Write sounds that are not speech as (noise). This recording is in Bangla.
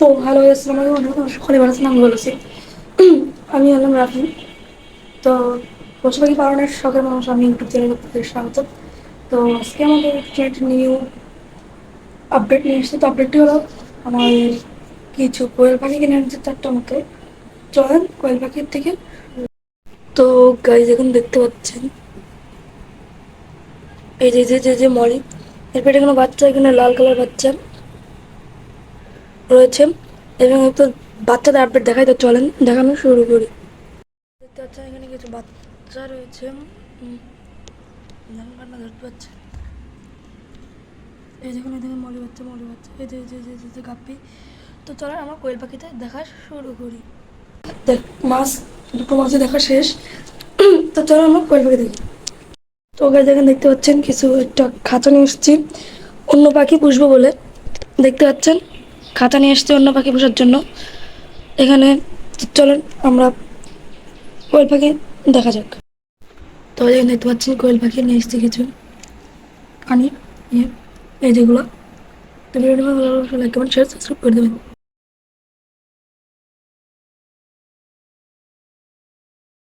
তো হ্যালো আসসালামু আলাইকুম। সকালে ভালো আছেন? আমি বলেছি (clears throat) আমি হলাম রাফি। তো পশু পাখি পালনের শখের মানুষ আমি ইউটিউব চ্যানেল থেকে স্বাগত। তো, আজকে আমাদের একটি নিউ আপডেট নিয়ে এসেছি। তো আপডেটটি হলো আমার কিছু কোয়েল পাখি কিনে আনছে চারটা মতো চলেন কোয়েল পাখির থেকে। তো গাইজ এখন দেখতে পাচ্ছেন। এই যে যে যে মলি। এর পেটে কোনো বাচ্চা, এখানে লাল কালার বাচ্চা। রয়েছে এবং একটু বাচ্চাদের আপডেট দেখাই তো চলেন দেখানো শুরু করি। দেখতে পাচ্ছেন এখানে কিছু বাচ্চা রয়েছে। ধরতে পারছে। এই দেখুন এই দেখুন মলি বাচ্চা মলি বাচ্চা। এই যে এই যে যে, গাপ্পি। তো চলেন আমরা কোয়েল পাখিতে দেখা শুরু করি। দেখ মাছ দুটো মাছে দেখা শেষ। (clears throat) তো চলো আমরা কোয়েল পাখি দেখি। তো গাছ দেখেন দেখতে পাচ্ছেন কিছু একটা খাঁচা নিয়ে এসেছি। অন্য পাখি পুষবো বলে। দেখতে পাচ্ছেন? খাঁচা নিয়ে এসছে অন্য পাখি বসার জন্য। এখানে চলেন, আমরা কোয়েল পাখি দেখা যাক। তো এখানে দেখতে পাচ্ছি কোয়েল পাখি নিয়ে এসছে কিছু। আনি ইয়ে এই যেগুলো। তো ভিডিওটি ভালো লাগলে লাইক কমেন্ট শেয়ার সাবস্ক্রাইব করে দেবেন।